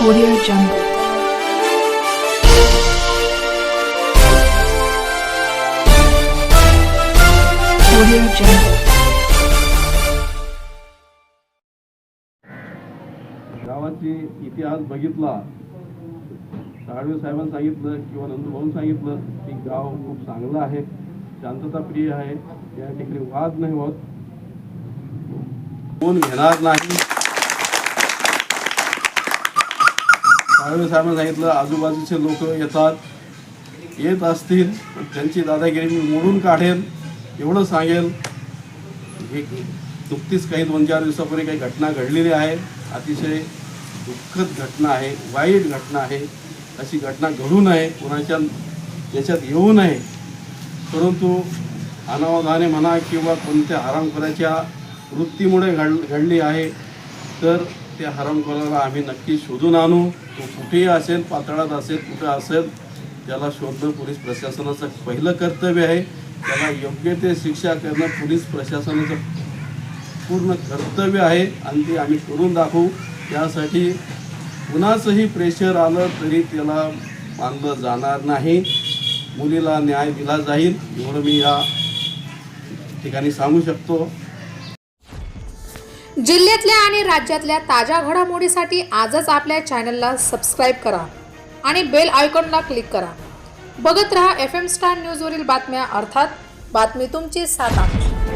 Audio Jungle. Audio Jungle. गावाची इतिहास बघितला साळवे साहेबांनी सांगितलं किंवा नंदूभाऊन सांगितलं की गाव खूप चांगलं आहे शांतता प्रिय आहे या ठिकाणी वाद नाही होत कोण घेणार नाही साळवे साहेबांना सांगितलं आजूबाजूचे लोक येतात येत असतील त्यांची दादागिरी मी मोडून काढेन एवढं सांगेल हे नुकतीच काही दोन चार दिवसापूर्वी काही घटना घडलेली आहे. अतिशय दुःखद घटना आहे वाईट घटना आहे. अशी घटना घडू नये कोणाच्या याच्यात येऊ नये. परंतु अनावधाने म्हणा किंवा कोणत्या हरामखोराच्या वृत्तीमुळे घड घडली आहे तर त्या हरामखोराला आम्ही नक्की शोधून आणू. तो कुठेही असेल पातळात असेल कुठं असेल त्याला शोधणं पोलीस प्रशासनाचं पहिलं कर्तव्य आहे. त्याला योग्य ते शिक्षा करणं पोलीस प्रशासनाचं पूर्ण कर्तव्य आहे आणि ते आम्ही करून दाखवू. त्यासाठी कुणाचंही प्रेशर आलं तरी त्याला मानलं जाणार नाही. मुलीला न्याय दिला जाईल एवढं मी या ठिकाणी सांगू शकतो. जिल्ह्यातल्या आणि राज्यातल्या ताज्या घडामोडीसाठी आजच आपल्या चॅनलला सबस्क्राईब करा आणि बेल आयकॉनला क्लिक करा. बघत रहा एफ एम स्टार न्यूजवरील बातम्या अर्थात बातमी तुमची सात आमची